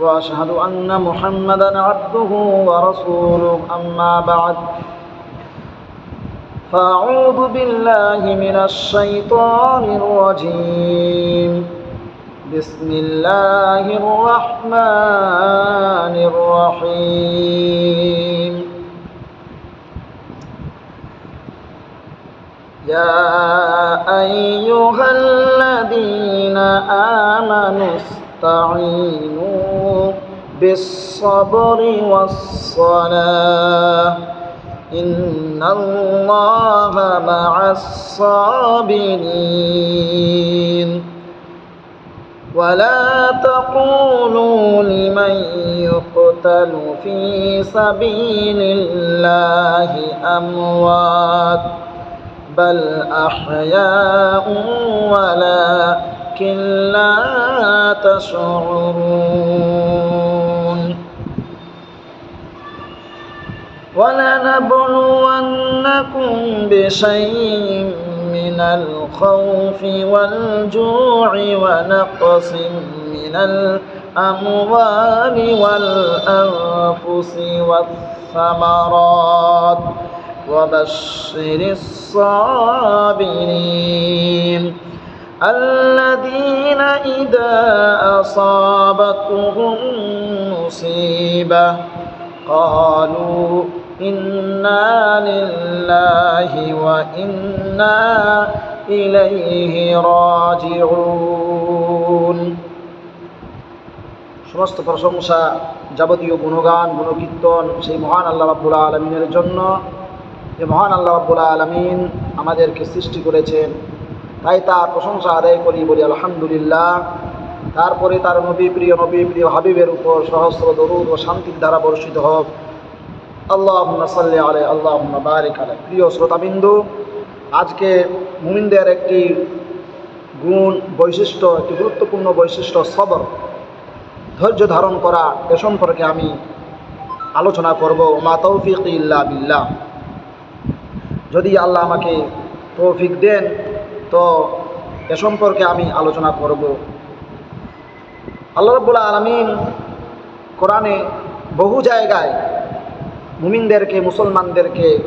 وأشهد أن محمدا عبده ورسوله. أما بعد فأعوذ بالله من الشيطان الرجيم. بسم الله الرحمن الرحيم. يا أيها الذين آمنوا استعينوا بالصبر والصلاة. إن الله مع الصابرين. ولا تقولوا لمن يقتل في سبيل الله أموات بل أحياء ولكن لا تشعرون. ولنبلونكم بشيء من الخوف والجوع ونقص من الأموال والأنفس والثمرات. وبشر الصابرين. الذين إذا أصابتهم مصيبة قالوا إنا لله وإنا إليه راجعون সমস্ত প্রশংসা যাবতীয় গুণগান গুণকীর্তন সেই মহান আল্লাহ রাব্বুল আলমিনের জন্য যে মহান আল্লাহ রাব্বুল আলমিন আমাদেরকে সৃষ্টি করেছেন তাই তার প্রশংসা আদায় করি, বলি আলহামদুলিল্লাহ। তারপরে তার নবী, প্রিয় নবী, প্রিয় হাবিবের উপর সহস্র দরুদ ও শান্তির দ্বারা বর্ষিত হোক। আল্লাহ সাল্লি আলে আল্লাহ বারিক আলে প্রিয় শ্রোতাবিন্দু, আজকে মুমিনদের একটি গুণ বৈশিষ্ট্য, একটি গুরুত্বপূর্ণ বৈশিষ্ট্য সবর। ধৈর্য ধারণ করা, এ সম্পর্কে আমি আলোচনা করব। মা তৌফিক ইল্লা বিল্লাহ। যদি আল্লাহ আমাকে তৌফিক দেন তো এ সম্পর্কে আমি আলোচনা করব। আল্লাহ রব্বুল্লা আলমিন কোরআনে বহু জায়গায় মুমিনদেরকে, মুসলমানদেরকে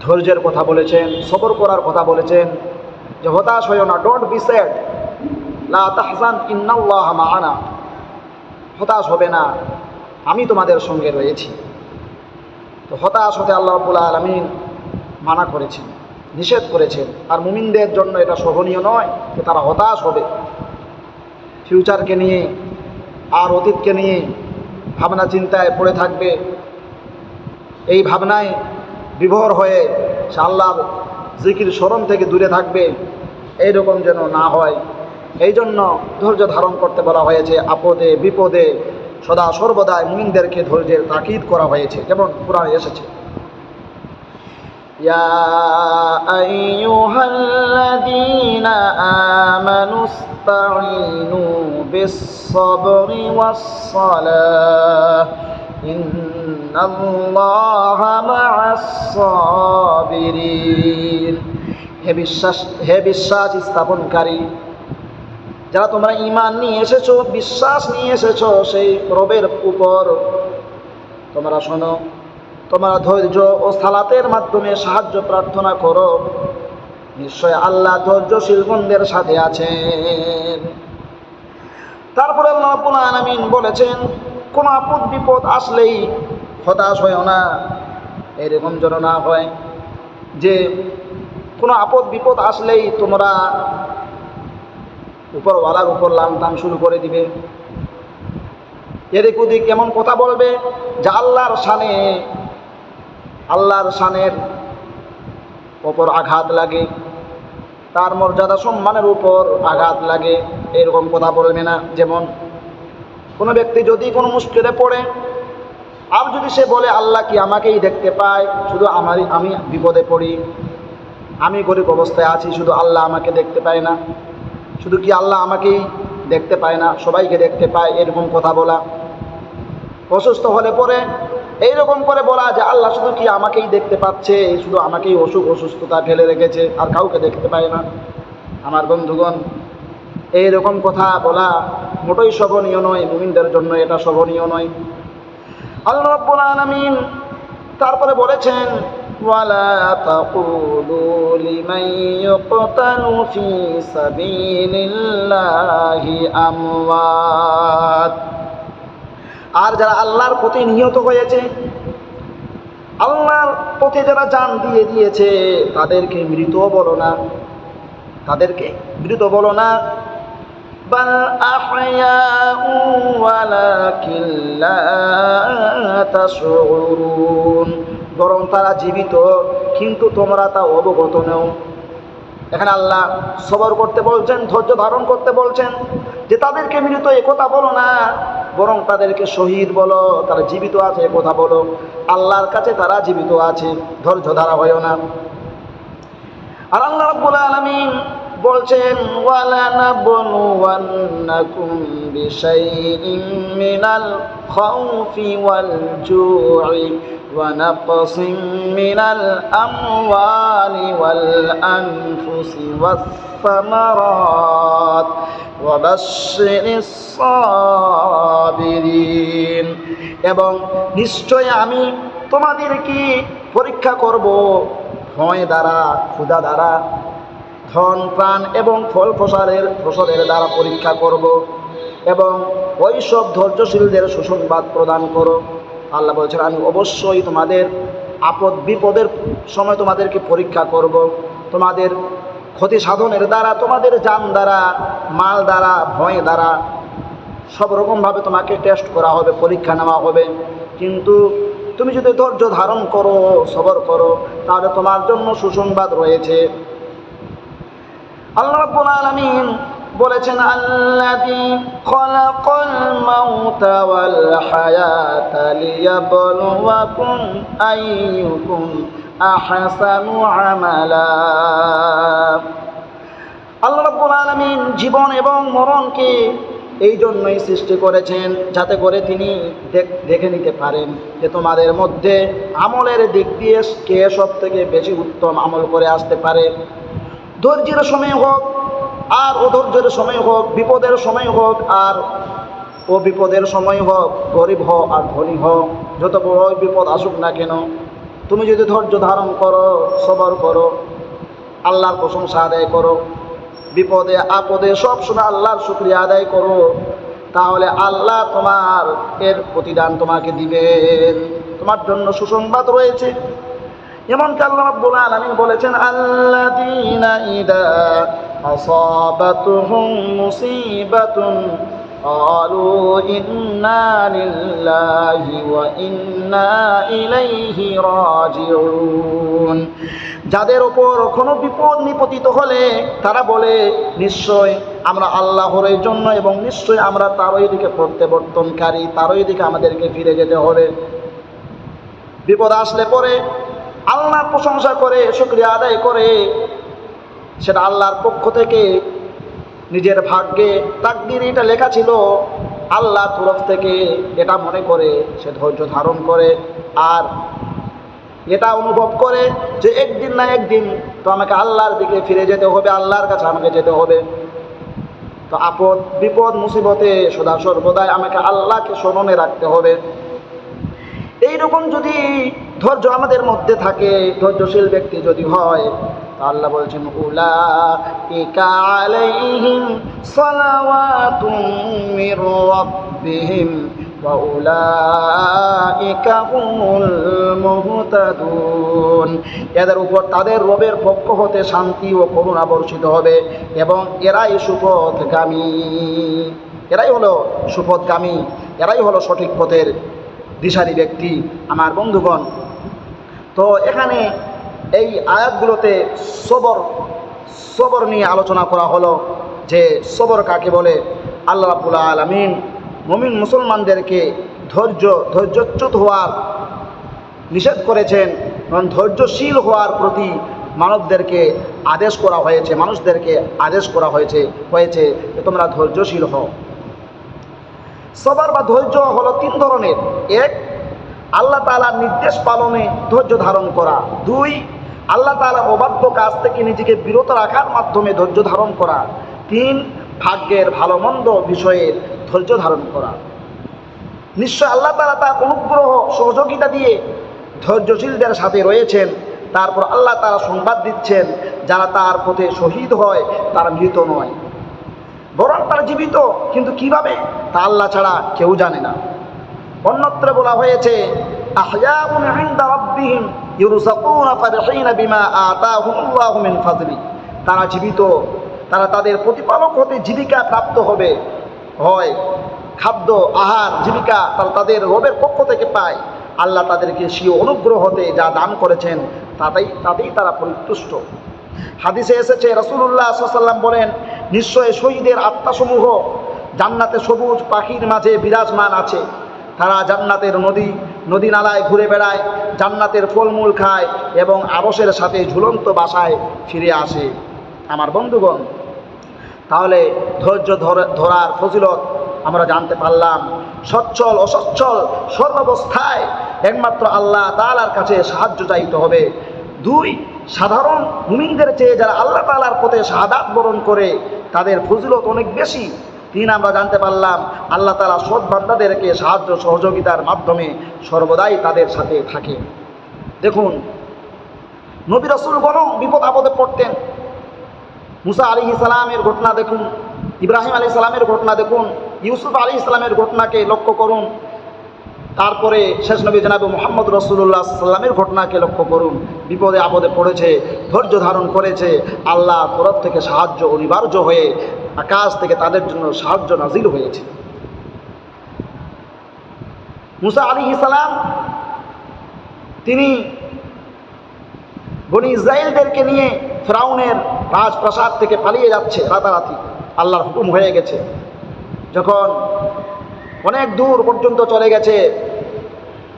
ধৈর্যের কথা বলেছেন, সবর করার কথা বলেছেন যে, হতাশ হয়েও না ডোন্ট বি স্যাড লা তাহজান, ইন্নাল্লাহ মাআনা। হতাশ হবে না, আমি তোমাদের সঙ্গে রয়েছি। তো হতাশ হতে আল্লাহ রব্বুল আলমিন মানা করেছেন। নিষেধ করেছেন। আর মুমিনদের জন্য এটা শোভনীয় নয় যে তারা হতাশ হবে। ফিউচারকে নিয়ে আর অতীতকে নিয়ে ভাবনা চিন্তায় পড়ে থাকবে। এই ভাবনায় বিভোর হয়ে সে আল্লাহর জিকির স্মরণ থেকে দূরে থাকবে। এই রকম যেন না হয়। এই জন্য ধৈর্য ধারণ করতে বলা হয়েছে, আপদে, বিপদে সদা সর্বদাই মুমিনদেরকে ধৈর্যের তাকিদ করা হয়েছে। যেমন কোরআনে এসেছে। يا أيها الذين آمنوا استعينوا بالصبر والصلاة إن الله مع الصابرين হে বিশ্বাস হে বিশ্বাস স্থাপনকারী যারা তোমরা ইমান নিয়ে এসেছো বিশ্বাস নিয়ে এসেছো সেই রবের উপর তোমরা শোনো তোমরা ধৈর্য ও সালাতের মাধ্যমে সাহায্য প্রার্থনা করো। নিশ্চয় আল্লাহ ধৈর্যশীল বন্ধের সাথে আছেন। তারপরে আল্লাহ আলমিন বলেছেন, কোন আপদ বিপদ আসলেই হতাশ হয় না। এরকম যেন না হয় যে কোনো আপদ বিপদ আসলেই তোমরা উপরওয়ালার উপর লাম লামটাম শুরু করে দিবে। এদিক ওদিক এমন কথা বলবে যে আল্লাহর সানে আল্লাহর সানের ওপর আঘাত লাগে, তার মর্যাদা সম্মানের উপর আঘাত লাগে, এরকম কথা বলবে না। যেমন, কোনো ব্যক্তি যদি কোনো মুশকিলে পড়ে, আর যদি সে বলে, আল্লাহ কি আমাকেই দেখতে পায়? শুধু আমারই, আমি বিপদে পড়ি, আমি গরিব অবস্থায় আছি, শুধু আল্লাহ আমাকে দেখতে পায় না? শুধু কি আল্লাহ আমাকেই দেখতে পায় না? সবাইকে দেখতে পায়? এরকম কথা বলা। অসুস্থ হলে পরে এইরকম করে বলা যে আল্লাহ শুধু কি আমাকেই দেখতে পাচ্ছে? শুধু আমাকেই অসুখ অসুস্থতা ফেলে রেখেছে, আর কাউকে দেখতে পায় না। আমার বন্ধুগণ, এইরকম কথা বলা মোটেই শোভনীয় নয়, মুমিনদের জন্য এটা শোভনীয় নয়। আল্লাহ রাব্বুল আলামিন তারপরে বলেছেন, ওয়ালা আর যারা আল্লাহর প্রতি নিহত হয়েছে, আল্লাহর পথে যারা জান দিয়ে দিয়েছে, তাদেরকে মৃত বলো না। তাদেরকে মৃত বলো না। বরং তারা জীবিত, কিন্তু তোমরা তা অবগত নেও। এখানে আল্লাহ সবর করতে বলছেন, ধৈর্য ধারণ করতে বলছেন যে তাদেরকে মৃত এ কথা বলো না। বরং তাদেরকে শহীদ বলো, তারা জীবিত আছে কথা বলো। আল্লাহর কাছে তারা জীবিত আছে, ধৈর্য ধারা হয় না। আর আল্লাহ রাব্বুল আলামিন বলছেন ওয়ালা নাবলুওয়ান্নাকুম বিশাইইন মিনাল খাউফি ওয়াল জু'i ওয়া নাকসিম মিনাল আমওয়ালি ওয়াল আনফুসি ওয়াস সামারাত وبشر الصابرين এবং নিশ্চয় আমি তোমাদেরকে পরীক্ষা করব ভয় দ্বারা ক্ষুধা দ্বারা ধন প্রাণ এবং ফল ফসলের ফসলের দ্বারা পরীক্ষা করব এবং ওই সব ধৈর্যশীলদের সুসংবাদ প্রদান করো আল্লাহ বলছেন, আমি অবশ্যই তোমাদের আপদ বিপদের সময় তোমাদেরকে পরীক্ষা করব। তোমাদের ক্ষতি সাধনের দ্বারা, তোমাদের যান দ্বারা, মাল দ্বারা, ভয় দ্বারা সব রকমভাবে তোমাকে টেস্ট করা হবে, পরীক্ষা নেওয়া হবে। কিন্তু তুমি যদি ধৈর্য ধারণ করো, সবর করো, তাহলে তোমার জন্য সুসংবাদ রয়েছে। আল্লাহ রাব্বুল আলামিন বলেছেন আল্লাহ জীবন এবং মরণকে এই জন্যই সৃষ্টি করেছেন যাতে করে তিনি দেখে নিতে পারেন যে তোমাদের মধ্যে আমলের দিক দিয়ে কে সব থেকে বেশি উত্তম আমল করে আসতে পারে। ধৈর্যের সময় হোক আর অধৈর্যের সময় হোক, বিপদের সময় হোক, আর ও বিপদের সময় হোক, গরিব হোক আর ধনী হোক, যত বড় বিপদ আসুক না কেন, তুমি যদি ধৈর্য ধারণ করো, সবর করো, আল্লাহর প্রশংসা আদায় করো, বিপদে, আপদে সব সময় আল্লাহর শুক্রিয়া আদায় করো, তাহলে আল্লাহ তোমার এর প্রতিদান তোমাকে দিবেন। তোমার জন্য সুসংবাদ রয়েছে। এমনকি আল্লাহ রাব্বুল আলামিন বলেছেন আল্লাযীনা ইদা আসাবাতুহুম মুসিবাতুন قالوا إنا لله وإنا إليه راجعون যাদের ওপর কোনো বিপদ নিপতিত হলে তারা বলে নিশ্চয় আমরা আল্লাহর এই জন্য এবং নিশ্চয় আমরা তারই দিকে প্রত্যাবর্তনকারী তারই দিকে আমাদেরকে ফিরে যেতে হবে বিপদ আসলে পরে আল্লাহর প্রশংসা করে, শুক্রিয়া আদায় করে, সেটা আল্লাহর পক্ষ থেকে নিজের ভাগ্যে তাকদির এটা লেখা ছিল, আল্লাহ তরফ থেকে এটা মনে করে, সে ধৈর্য ধারণ করে, আর এটা অনুভব করে যে একদিন না একদিন তো আমাকে আল্লাহর দিকে ফিরে যেতে হবে, আল্লাহর কাছে আমাকে যেতে হবে। তো আপদ, বিপদ, মুসিবতে সদা সর্বদাই আমাকে আল্লাহকে স্মরণে রাখতে হবে। এইরকম যদি ধৈর্য আমাদের মধ্যে থাকে, ধৈর্যশীল ব্যক্তি যদি হয় আল্লাহ বলছেন এদের উপর তাদের রবের পক্ষ হতে শান্তি ও করুণা বর্ষিত হবে এবং এরাই সুপথগামী। এরাই হলো সুপথগামী, এরাই হলো সঠিক পথের দিশারি ব্যক্তি, আমার বন্ধুগণ। তো এখানে এই আয়াতগুলোতে সবর সবর নিয়ে আলোচনা করা হলো যে সবর কাকে বলে? আল্লাহ রাবুল আলমিন মমিন মুসলমানদেরকে ধৈর্য, ধৈর্যচ্যুত হওয়ার নিষেধ করেছেন এবং ধৈর্যশীল হওয়ার প্রতি মানবদেরকে আদেশ করা হয়েছে, মানুষদেরকে আদেশ করা হয়েছে হয়েছে তোমরা ধৈর্যশীল হও। সবার বা ধৈর্য হলো তিন ধরনের। এক, আল্লাহ তালার নির্দেশ পালনে ধৈর্য ধারণ করা। দুই, আল্লাহ তালা অবাধ্য কাজ থেকে নিজেকে বিরত রাখার মাধ্যমে ধৈর্য ধারণ করা। তিন, ভাগ্যের ভালো মন্দ বিষয়ে ধৈর্য ধারণ করা। নিশ্চয় আল্লাহ তালা তার অনুগ্রহ, সহযোগিতা দিয়ে ধৈর্যশীলদের সাথে রয়েছেন। তারপর আল্লাহ তারা সংবাদ দিচ্ছেন, যারা তার পথে শহীদ হয়, তারা মৃত নয়। বরং তারা জীবিত, কিন্তু কীভাবে? তা আল্লাহ ছাড়া কেউ জানে না। অন্যত্র বলা হয়েছে তারা জীবিত, তারা তাদের প্রতিপালক হতে জীবিকা প্রাপ্ত হবে। হয়, খাদ্য, আহার, জীবিকা তারা তাদের রবের পক্ষ থেকে পায়। আল্লাহ তাদেরকে স্বীয় অনুগ্রহ হতে যা দান করেছেন, তাতেই তাতেই তারা পরিতুষ্ট। হাদিসে এসেছে রসুল্লাহ সাল্লাম বলেন, নিশ্চয় শহীদের আত্মাসমূহ জান্নাতে সবুজ পাখির মাঝে বিরাজমান আছে। তারা জান্নাতের নদী নদী নালায় ঘুরে বেড়ায়, জান্নাতের ফলমূল খায় এবং আবসের সাথে ঝুলন্ত বাসায় ফিরে আসে। আমার বন্ধুগণ, তাহলে ধৈর্য ধরার ফজিলত আমরা জানতে পারলাম, সচ্ছল, অসচ্ছল, সর্বাবস্থায় একমাত্র আল্লাহ তালার কাছে সাহায্য চাইতে হবে। দুই সাধারণ মুমিনদের চেয়ে যারা আল্লাহ তালার পথে শাহাদাত বরণ করে, তাদের ফজিলত অনেক বেশি। তিন আমরা জানতে পারলাম, আল্লাহ তালা সৎ বান্দাদেরকে সাহায্য সহযোগিতার মাধ্যমে সর্বদাই তাদের সাথে থাকে দেখুন, নবী রসুলগণও বিপদ আপদে পড়তেন। মুসা আলী ইসলামের ঘটনা দেখুন, ইব্রাহিম আলী ইসলামের ঘটনা দেখুন, ইউসুফ আলী ইসলামের ঘটনাকে লক্ষ্য করুন। তারপরে শেষ নবী জনাব মোহাম্মদ রসুল্লাহ সাল্লামের ঘটনাকে লক্ষ্য করুন। বিপদে আপদে পড়েছে, ধৈর্য ধারণ করেছে আল্লাহ তরফ থেকে সাহায্য অনিবার্য হয়ে আকাশ থেকে তাদের জন্য সাহায্য নাজিল হয়েছে। মুসা আলী ইসলাম তিনি বনি ইসরায়েলদেরকে নিয়ে ফ্রাউনের রাজপ্রাসাদ থেকে পালিয়ে যাচ্ছে রাতারাতি। আল্লাহর হুকুম হয়ে গেছে। যখন অনেক দূর পর্যন্ত চলে গেছে।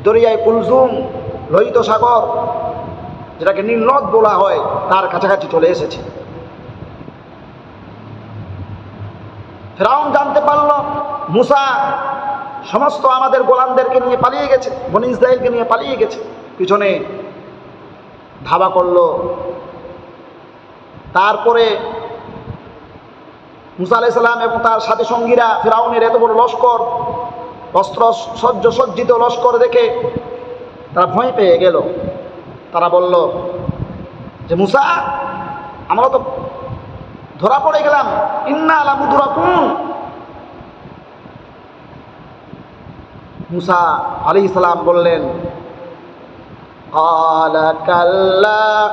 দরিয়ায় কুলজুম লোহিত সাগর, যেটাকে নীলনদ বলা হয়, তার কাছাকাছি চলে এসেছে। ফেরাউন জানতে পারল, মুসা সমস্ত আমাদের গোলামদেরকে নিয়ে পালিয়ে গেছে, বনি ইসরায়েলকে নিয়ে পালিয়ে গেছে। পিছনে ধাবা করল। তারপরে মুসা আলাইসাল্লাম এবং তার সাথী সঙ্গীরা ফেরাউনের এত বড় লস্কর অস্ত্র সজ্জ সজ্জিত লস্কর দেখে তারা ভয় পেয়ে গেল তারা বলল যে মুসা আমরা তো ধরা পড়ে গেলাম ইন্না আলা মুদুরাকুন মুসা আলী ইসলাম বললেন قال كلا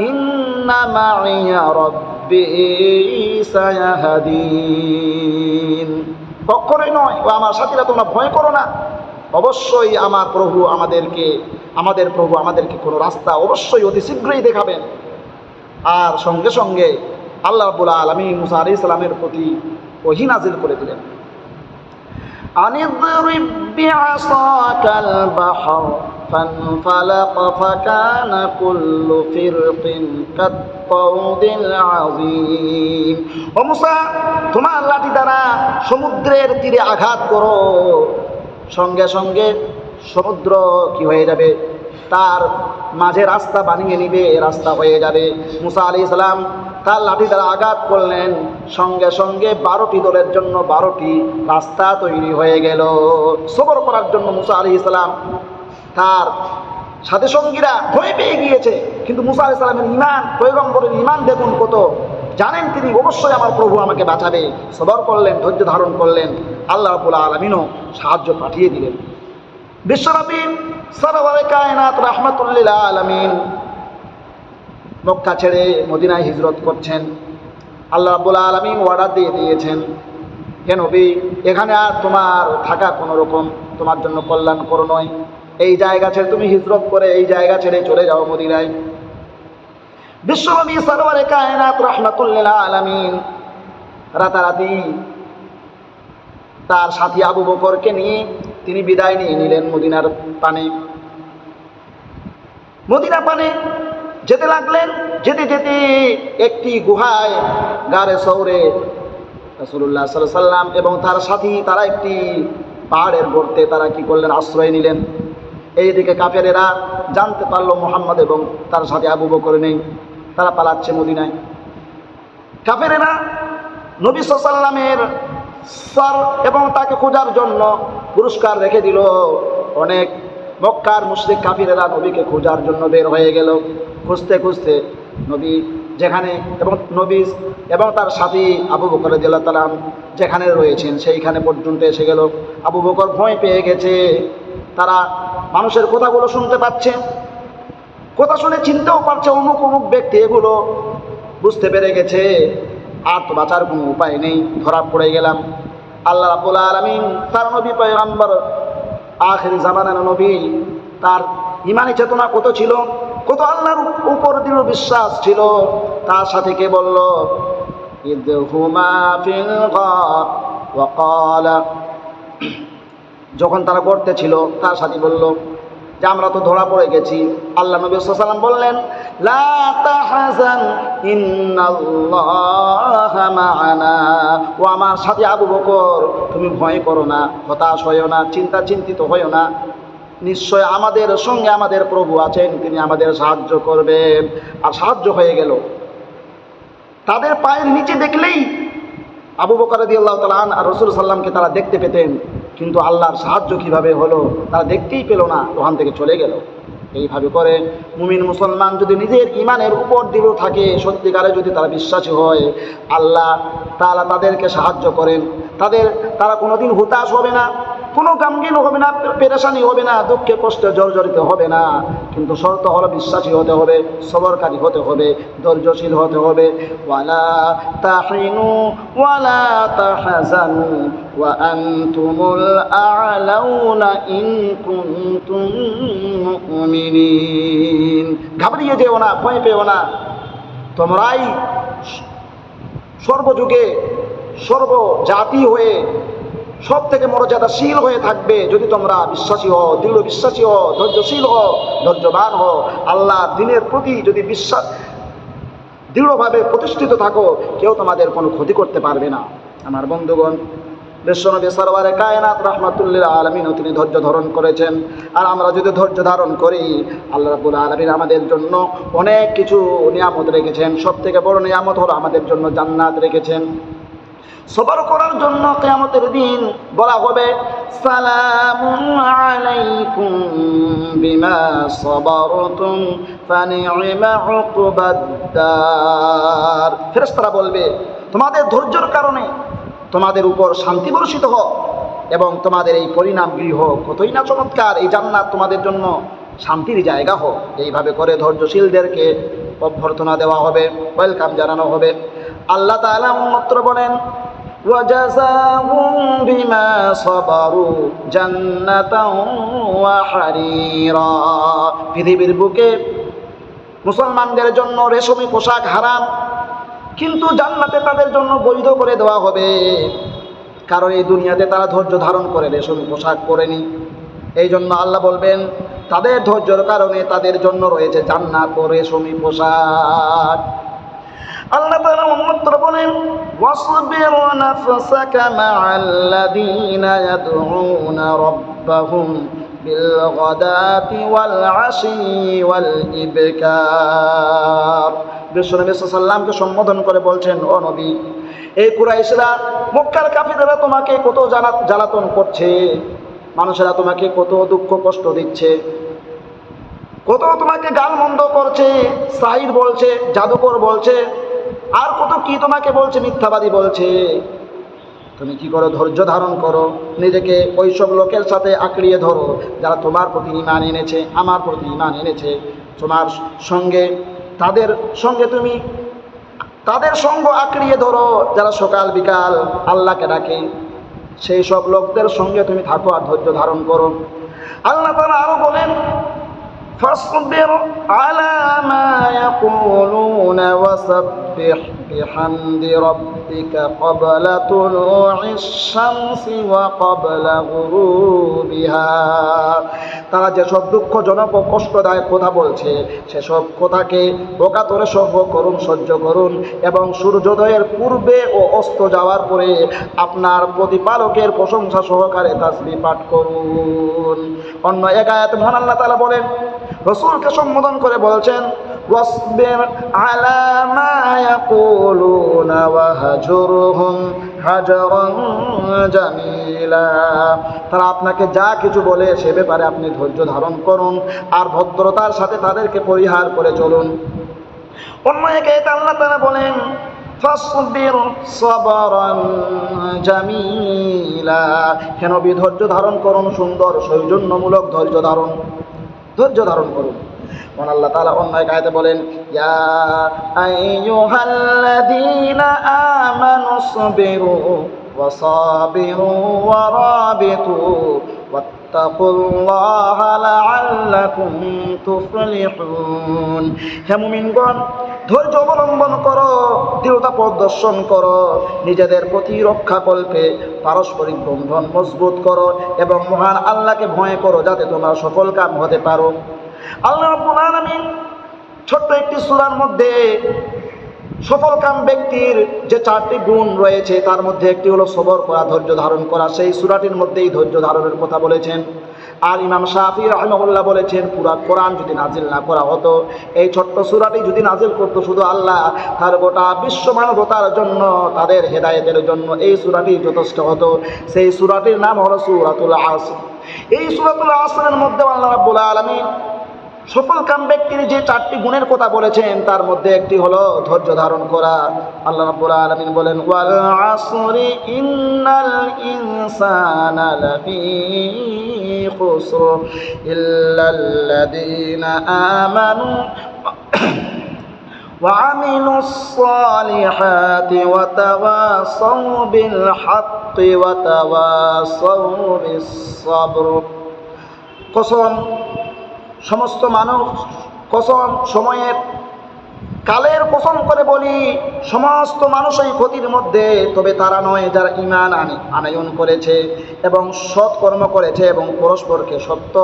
إن معي ربي سيهدين কখনোই নয়, ও আমার সাথীরা, তোমরা ভয় করো না। অবশ্যই আমার প্রভু আমাদেরকে, আমাদের প্রভু আমাদেরকে কোনো রাস্তা অবশ্যই অতি শীঘ্রই দেখাবেন। আর সঙ্গে সঙ্গে আল্লাহ রাবুল আলমী মুসা আলি ইসলামের প্রতি ওহিনাজিল করে দিলেন। আনিদ্রিব্যাসাকাল বাহর। فانفلق فكان كل فرق كالطود العظيم ও মুসা তোমার লাঠি দ্বারা সমুদ্রের তীরে আঘাত করো সঙ্গে সঙ্গে সমুদ্র কি হয়ে যাবে তার মাঝে রাস্তা বানিয়ে নিবে রাস্তা হয়ে যাবে মুসা আলি ইসলাম তার লাঠি দ্বারা আঘাত করলেন সঙ্গে সঙ্গে বারোটি দলের জন্য বারোটি রাস্তা তৈরি হয়ে গেল সবর করার জন্য মুসা আলি ইসলাম তার সাথে সঙ্গীরা ভয় পেয়ে গিয়েছে। কিন্তু মুসা আলি ইসলামের ইমান পয়গম্বরের ইমান দেখুন কত। জানেন তিনি অবশ্যই আমার প্রভু আমাকে বাঁচাবে। সদর করলেন, ধৈর্য ধারণ করলেন। আল্লাহ রাবুল আলমিনও সাহায্য পাঠিয়ে দিলেন। বিশ্বনবী সরওয়ারে কায়নাত রাহমাতুল্লিল আলামিন মক্কা ছেড়ে মদিনায় হিজরত করছেন। আল্লাহ রাব্বুল আলামিন অর্ডার দিয়ে দিয়েছেন, হে নবী, এখানে আর তোমার থাকা কোনো রকম, তোমার জন্য কল্যাণকর নয়। এই জায়গা ছেড়ে তুমি হিজরত করে এই জায়গা ছেড়ে চলে যাও মদিনায়। বিশ্বনবী সরওয়ারে কায়নাত রাহমাতুল্লিল আলামিন রাতারাতি তার সাথী আবু বকরকে নিয়ে তিনি বিদায় নিয়ে নিলেন মদিনার পানে। মদিনা পানে যেতে লাগলেন, যেতে যেতে একটি গুহায় গারে সৌরে রসুল্লাহ সাল্লাম এবং তার সাথী তারা একটি পাহাড়ের গর্তে তারা কি করলেন, আশ্রয় নিলেন। এইদিকে কাফেরেরা জানতে পারল মোহাম্মদ এবং তার সাথে আবু বকর নেই, তারা পালাচ্ছে মদিনায়। কাফেরেরা নবী সাল্লামের সর এবং তাকে খোঁজার জন্য পুরস্কার রেখে দিল। অনেক মক্কার মুসলিক কাফিরেরা নবীকে খোঁজার জন্য বের হয়ে গেল। খুঁজতে খুঁজতে নবী যেখানে এবং নবী এবং তার সাথী আবু বকর তালাম যেখানে রয়েছেন সেইখানে পর্যন্ত এসে গেল। আবু বকর ভয় পেয়ে গেছে। তারা মানুষের কথাগুলো শুনতে পাচ্ছে কথা শুনে চিনতেও পারছে অমুক অমুক ব্যক্তি এগুলো বুঝতে পেরে গেছে আর তো বাঁচার কোনো উপায় নেই ধরা পড়ে গেলাম আল্লাহ রাবুল আলমিন তার নবী পয়গাম্বর আখের জামানার নবী তার ইমানি চেতনা কত ছিল কত আল্লাহর উপর দৃঢ় বিশ্বাস ছিল তার সাথে কে বলল إذ هما في الغار وقال যখন তারা করতে ছিল, তার সাথে বলল, যে আমরা তো ধরা পড়ে গেছি। আল্লাহ নবী সাল্লাম বললেন ও আমার সাথে আবু বকর, তুমি ভয় করো না, হতাশ হইও না চিন্তা চিন্তিত হইও না। নিশ্চয় আমাদের সঙ্গে আমাদের প্রভু আছেন, তিনি আমাদের সাহায্য করবেন। আর সাহায্য হয়ে গেল। তাদের পায়ের নিচে দেখলেই আবু বকর রদি আল্লাহ তালান আর রসুল সাল্লামকে তারা দেখতে পেতেন। কিন্তু আল্লাহর সাহায্য কীভাবে হলো তারা দেখতেই পেল না, ওখান থেকে চলে গেল। এইভাবে করে মুমিন মুসলমান যদি নিজের ইমানের উপর দৃঢ় থাকে, সত্যিকারে যদি তারা বিশ্বাসী হয়, আল্লাহ তারা তাদেরকে সাহায্য করেন। তাদের, তারা কোনোদিন হতাশ হবে না। কোনো গামগিন হবে না, পেরেশানি হবে না, দুঃখে কষ্টে জর্জরিত হবে না। কিন্তু শর্ত হলো বিশ্বাসী হতে হবে, সবরকারী হতে হবে, ধৈর্যশীল হতে হবে। ওয়ালা তাহিনু ওয়ালা ইন ঘাবড়িয়ে যেও না, ভয় পেও না। তোমরাই সর্বযুগে সর্ব জাতি হয়ে সব থেকে মর্যাদাশীল হয়ে থাকবে যদি তোমরা বিশ্বাসী হও, দৃঢ় বিশ্বাসী হও, ধৈর্যশীল হও, ধৈর্যবান হও। আল্লাহ দিনের প্রতি যদি বিশ্বাস, দৃঢ়ভাবে প্রতিষ্ঠিত থাকো, কেউ তোমাদের কোনো ক্ষতি করতে পারবে না। আমার বন্ধুগণ, বিশ্বনবী সরওয়ারে কায়নাত রহমাতুল্লিল আলমিন তিনি ধৈর্য ধারণ করেছেন। আর আমরা যদি ধৈর্য ধারণ করি, আল্লাহ রাবুল আলমিন আমাদের জন্য অনেক কিছু নিয়ামত রেখেছেন। সব থেকে বড় নিয়ামত হলো আমাদের জন্য জান্নাত রেখেছেন। সবর করার জন্য কেয়ামতের দিন বলা হবে আলাইকুম বিমা বলবে, তোমাদের ধৈর্যর কারণে তোমাদের উপর শান্তি বর্ষিত হোক এবং তোমাদের এই পরিণাম গৃহ কতই না চমৎকার, এই জান্নাত তোমাদের জন্য শান্তির জায়গা হোক। এইভাবে করে ধৈর্যশীলদেরকে অভ্যর্থনা দেওয়া হবে, ওয়েলকাম জানানো হবে। আল্লাহ তাআলা অন্যত্র বলেন পৃথিবীর বুকে মুসলমানদের জন্য রেশমি পোশাক হারাম, কিন্তু জান্নাতে তাদের জন্য বৈধ করে দেওয়া হবে, কারণ এই দুনিয়াতে তারা ধৈর্য ধারণ করে, রেশমি পোশাক পরেনি এই জন্য আল্লাহ বলবেন, তাদের ধৈর্যর কারণে তাদের জন্য রয়েছে জান্নাত ও রেশমি পোশাক। আল্লাহ তাআলা অন্যত্র বলেন, ওয়াসবির নাফসাকা মা'আল্লাযীনা ইয়াদউনা রাব্বাহুম আশি ওয়াল ইবকার বিশ্বনবী সাল্লামকে সম্বোধন করে বলছেন, ও নবী, এই কুরাইশরা মক্কার কাফিরেরা তোমাকে কত জ্বালা, জ্বালাতন করছে? মানুষেরা তোমাকে কত দুঃখ কষ্ট দিচ্ছে? কত তোমাকে গাল মন্দ করছে? সাহির বলছে, জাদুকর বলছে আর কত কি তোমাকে বলছে, মিথ্যাবাদী বলছে? তুমি কি করো, ধৈর্য ধারণ করো, নিজেকে ওই সব লোকের সাথে আঁকড়িয়ে ধরো, যারা তোমার প্রতি ইমান এনেছে, আমার প্রতি ইমান এনেছে। তোমার সঙ্গে, তাদের সঙ্গে তুমি, তাদের সঙ্গ আঁকড়িয়ে ধরো, যারা সকাল বিকাল আল্লাহকে ডাকে। সেই সব লোকদের সঙ্গে তুমি থাকো আর ধৈর্য ধারণ করো। আল্লাহ তারা আরও বলেন فاصبر على ما يقولون وسبح بحمد ربك قبل طلوع الشمس وقبل غروبها তারা যেসব দুঃখজনক ও কষ্টদায়ক কথা বলছে সেসব কথাকে ওকাতরে সহ্য করুন সহ্য করুন এবং সূর্যোদয়ের পূর্বে ও অস্ত যাওয়ার পরে আপনার প্রতিপালকের প্রশংসা সহকারে তাসবি পাঠ করুন অন্য এক আয়াত মহান আল্লাহ তাআলা বলেন রসুলকে সম্বোধন করে বলছেন واصبر على ما يقولون وهجرهم হাজরন জামিলা তারা আপনাকে যা কিছু বলে সে ব্যাপারে আপনি ধৈর্য ধারণ করুন আর ভদ্রতার সাথে তাদেরকে পরিহার করে চলুন অন্য একে আল্লাহ তারা বলেন ফাসবির সবরান জামিলা কেন ধৈর্য ধারণ করুন সুন্দর সৌজন্যমূলক ধৈর্য ধারণ ধৈর্য ধারণ করুন মন আল্লাহ তাআলা অন্য এক আয়াতে বলেন ধৈর্য অবলম্বন করো, দৃঢ়তা প্রদর্শন করো, নিজেদের প্রতিরক্ষা কল্পে পারস্পরিক বন্ধন মজবুত করো এবং মহান আল্লাহকে ভয় করো যাতে তোমরা সফল কাম হতে পারো। আল্লাহ রাব্বুল আলামিন ছোট্ট একটি সূরার মধ্যে সফল কাম ব্যক্তির যে চারটি গুণ রয়েছে, তার মধ্যে একটি হলো সবর করা, ধৈর্য ধারণ করা। সেই সূরাটির মধ্যেই ধৈর্য ধারণের কথা বলেছেন। আর ইমাম শাফি রহমউল্লাহ বলেছেন, পুরা কোরআন যদি নাজিল না করা হতো, এই ছোট্ট সূরাটি যদি নাজিল করতো শুধু আল্লাহ, তার গোটা বিশ্ব মানবতার জন্য, তাদের হেদায়েতের জন্য এই সূরাটি যথেষ্ট হতো। সেই সূরাটির নাম হলো সূরাতুল আসর। এই সূরাতুল আসরের মধ্যে আল্লাহ রাব্বুল আলামিন সফল কাম ব্যক্তির যে চারটি গুণের কথা বলেছেন তার মধ্যে একটি হলো ধৈর্য ধারণ করা আল্লাহ রাব্বুল আলামিন বলেন ওয়াল আসরি ইন্নাল ইনসানা লাফি খুসর ইল্লাল্লাযীনা আমানু وعملوا الصالحات وتواصوا بالحق وتواصوا بالصبر কসম সমস্ত মানুষ কসম, সময়ের কালের কসম করে বলি, সমস্ত মানুষই ক্ষতির মধ্যে, তবে তারা নয় যারা ইমান আনে, আনায়ন করেছে এবং সৎকর্ম করেছে এবং পরস্পরকে সত্য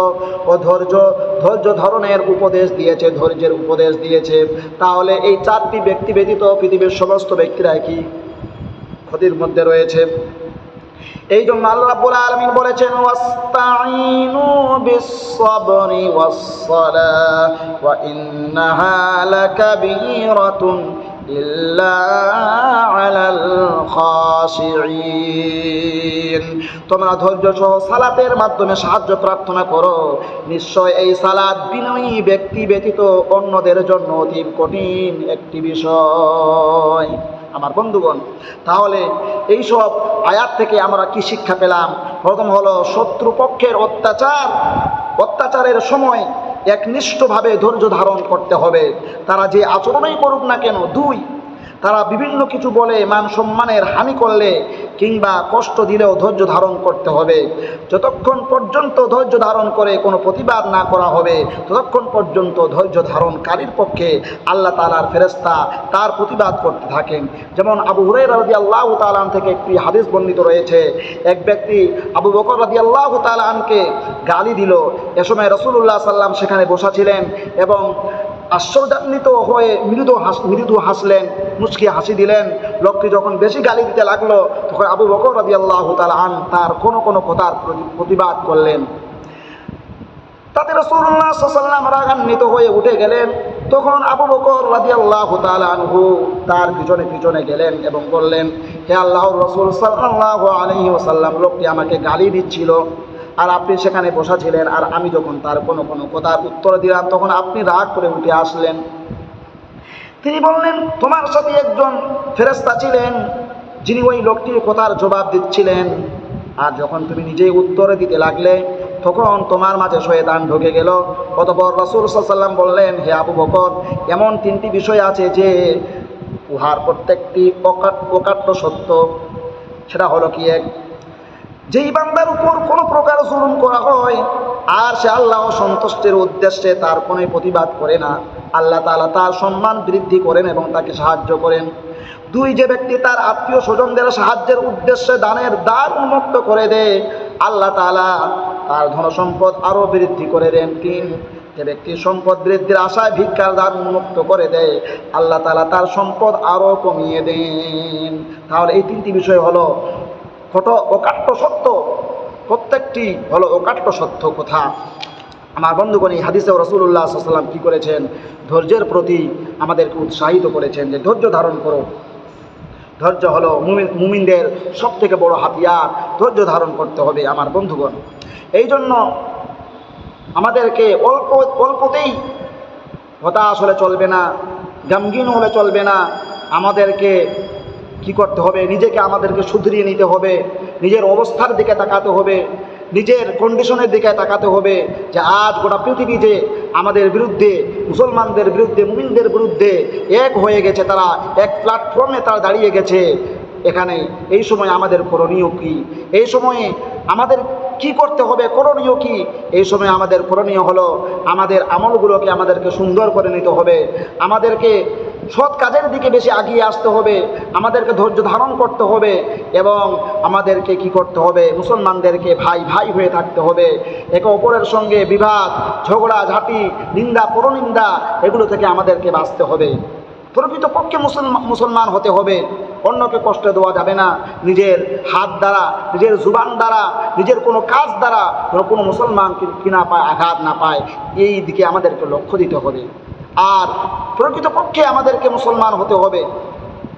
ও ধৈর্য ধৈর্য ধরনের উপদেশ দিয়েছে, ধৈর্যের উপদেশ দিয়েছে। তাহলে এই চারটি ব্যক্তি ব্যতীত পৃথিবীর সমস্ত ব্যক্তিরা কি ক্ষতির মধ্যে রয়েছে? এই জন্য আল্লাহ রাব্বুল আলামিন বলেছেন, ওয়াস্তাঈনু বিস-সাবরি ওয়া ইন্নাহা লাকাবীরাতুন তোমরা ধৈর্য সহ সালাতের মাধ্যমে সাহায্য প্রার্থনা করো। নিশ্চয় এই সালাত বিনয়ী ব্যক্তি ব্যতীত অন্যদের জন্য অতি কঠিন একটি বিষয়। আমার বন্ধুগণ, তাহলে এই সব আয়াত থেকে আমরা কি শিক্ষা পেলাম? প্রথম হলো শত্রুপক্ষের অত্যাচার। অত্যাচারের সময় একনিষ্ঠভাবে ধৈর্য ধারণ করতে হবে। তারা যে আচরণই করুক না কেন, দুই তারা বিভিন্ন কিছু বলে, মান সম্মানের হানি করলে কিংবা কষ্ট দিলেও ধৈর্য ধারণ করতে হবে। যতক্ষণ পর্যন্ত ধৈর্য ধারণ করে কোনো প্রতিবাদ না করা হবে, ততক্ষণ পর্যন্ত ধৈর্য ধারণকারীর পক্ষে আল্লাহ তালার ফেরেস্তা তার প্রতিবাদ করতে থাকেন। যেমন আবু হুরাই রাজি আল্লাহ তালান থেকে একটি হাদিস বর্ণিত রয়েছে, এক ব্যক্তি আবু বকর রাজি আল্লাহ তালানকে গালি দিল। এ সময় রসুল্লাহ সাল্লাম সেখানে বসা ছিলেন এবং আশ্চর্যান্বিত হয়ে মৃদু হাস মৃদু হাসলেন, মুচকি হাসি দিলেন। লোকটি যখন বেশি গালি দিতে লাগল, তখন আবু বকর রাজি আল্লাহ আন তার কোনো কোনো কথার প্রতি- প্রতিবাদ করলেন। তাতে রসুল্লাহ সাল্লাম রাগান্বিত হয়ে উঠে গেলেন। তখন আবু বকর রাজি আল্লাহ আনহু তার পিছনে পিছনে গেলেন এবং বললেন, হে আল্লাহ রসুল সাল্লাহ আলহি লোকটি আমাকে গালি দিচ্ছিল। আর আপনি সেখানে বসা ছিলেন আর আমি যখন তার কোনো কোনো কথার উত্তর দিলাম, তখন আপনি রাগ করে উঠে আসলেন। তিনি বললেন, তোমার সাথে একজন ফেরেস্তা ছিলেন, যিনি ওই লোকটির কথার জবাব দিচ্ছিলেন। আর যখন তুমি নিজেই উত্তরে দিতে লাগলে, তখন তোমার মাঝে শয়তান ঢুকে গেল। অতপর রসুল সাল্লাম বললেন, হে আবু বকর, এমন তিনটি বিষয় আছে যে উহার প্রত্যেকটি অকাট অকাট্য সত্য। সেটা হলো কি এক যেই বান্দার উপর কোনো প্রকার জুলুম করা হয়, আর সে আল্লাহ সন্তুষ্টের উদ্দেশ্যে তার কোনো প্রতিবাদ করে না, আল্লাহ তালা তার সম্মান বৃদ্ধি করেন এবং তাকে সাহায্য করেন। দুই, যে ব্যক্তি তার আত্মীয় স্বজনদের সাহায্যের উদ্দেশ্যে দানের দ্বার উন্মুক্ত করে দেয়, আল্লাহ তাআলা তার ধনসম্পদ আরও বৃদ্ধি করে দেন। তিন, যে ব্যক্তি সম্পদ বৃদ্ধির আশায় ভিক্ষার দ্বার উন্মুক্ত করে দেয়, আল্লাহ তালা তার সম্পদ আরও কমিয়ে দেন। তাহলে এই তিনটি বিষয় হলো ফটো অকাট্য সত্য? প্রত্যেকটি হলো অকাট্য সত্য কথা। আমার বন্ধুগণ, এই হাদিসে রসুল্লাহ সাল্লাম কী করেছেন? ধৈর্যের প্রতি আমাদেরকে উৎসাহিত করেছেন যে ধৈর্য ধারণ করো। ধৈর্য হলো মুমিন মুমিনদের সব থেকে বড় হাতিয়ার। ধৈর্য ধারণ করতে হবে আমার বন্ধুগণ। এই জন্য আমাদেরকে অল্প অল্পতেই হতাশ হলে চলবে না, গামগিন হলে চলবে না। আমাদেরকে কি করতে হবে? নিজেকে আমাদেরকে শুধরিয়ে নিতে হবে। নিজের অবস্থার দিকে তাকাতে হবে। নিজের কন্ডিশনের দিকে তাকাতে হবে যে আজ গোটা পৃথিবী যে আমাদের বিরুদ্ধে, মুসলমানদের বিরুদ্ধে, মুমিনদের বিরুদ্ধে এক হয়ে গেছে তারা, এক প্ল্যাটফর্মে তারা দাঁড়িয়ে গেছে। এখানে এই সময় আমাদের করণীয় কি? এই সময়ে আমাদের কি করতে হবে? করণীয় কি? এই সময় আমাদের করণীয় হলো, আমাদের আমলগুলোকে আমাদেরকে সুন্দর করে নিতে হবে। আমাদেরকে সৎ কাজের দিকে বেশি আগিয়ে আসতে হবে, আমাদেরকে ধৈর্য ধারণ করতে হবে এবং আমাদেরকে কি করতে হবে? মুসলমানদেরকে ভাই ভাই হয়ে থাকতে হবে। একে অপরের সঙ্গে বিবাদ, ঝগড়া, ঝাঁটি, নিন্দা, পরনিন্দা এগুলো থেকে আমাদেরকে বাঁচতে হবে। প্রকৃতপক্ষে মুসলমান মুসলমান হতে হবে। অন্যকে কষ্ট দেওয়া যাবে না। নিজের হাত দ্বারা, নিজের জুবান দ্বারা, নিজের কোনো কাজ দ্বারা কোনো মুসলমান কি- কি না পায়, আঘাত না পায়, এই দিকে আমাদেরকে লক্ষ্য দিতে হবে। আর প্রকৃতপক্ষে আমাদেরকে মুসলমান হতে হবে।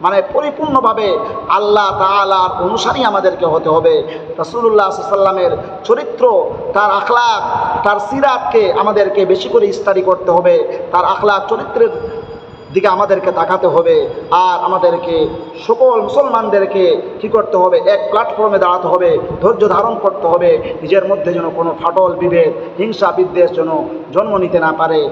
মানে পরিপূর্ণভাবে আল্লাহ তালার অনুসারী আমাদেরকে হতে হবে। রসুল্লাহ সাল্লামের চরিত্র, তার আখলাক তার সিরাতকে আমাদেরকে বেশি করে ইস্তারি করতে হবে। তার আখলাক চরিত্রের দিকে আমাদেরকে তাকাতে হবে। আর আমাদেরকে সকল মুসলমানদেরকে কি করতে হবে? এক প্ল্যাটফর্মে দাঁড়াতে হবে, ধৈর্য ধারণ করতে হবে। নিজের মধ্যে যেন কোনো ফাটল, বিভেদ, হিংসা, বিদ্বেষ যেন জন্ম নিতে না পারে।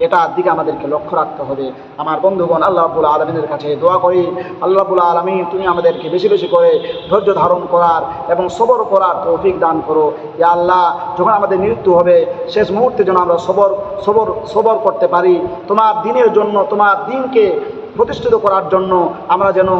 এটার দিকে আমাদেরকে লক্ষ্য রাখতে হবে। আমার বন্ধুগণ, আল্লাহ রাবুল আলমিনের কাছে দোয়া করি। আল্লাহ রাবুল আলমী তুমি আমাদেরকে বেশি বেশি করে ধৈর্য ধারণ করার এবং সবর করার তৌফিক দান করো। ইয়া আল্লাহ, যখন আমাদের মৃত্যু হবে, শেষ মুহূর্তে যেন আমরা সবর সবর সবর করতে পারি। তোমার দিনের জন্য, তোমার দিনকে প্রতিষ্ঠিত করার জন্য আমরা যেন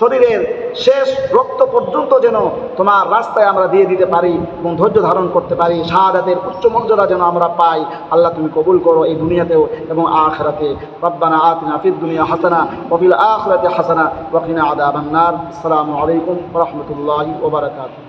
শরীরের শেষ রক্ত পর্যন্ত যেন তোমার রাস্তায় আমরা দিয়ে দিতে পারি এবং ধৈর্য ধারণ করতে পারি, শাহাদাতের উচ্চ মর্যাদা যেন আমরা পাই। আল্লাহ তুমি কবুল করো এই দুনিয়াতেও এবং আখরাতে। রব্বানা আতিনা ফিদ দুনিয়া হাসানা ওফিল আখরাতে হাসানা ওয়াকিনা আদাবান্নার আসসালামু আলাইকুম রহমতুল্লাহ ওবরাকাতুহ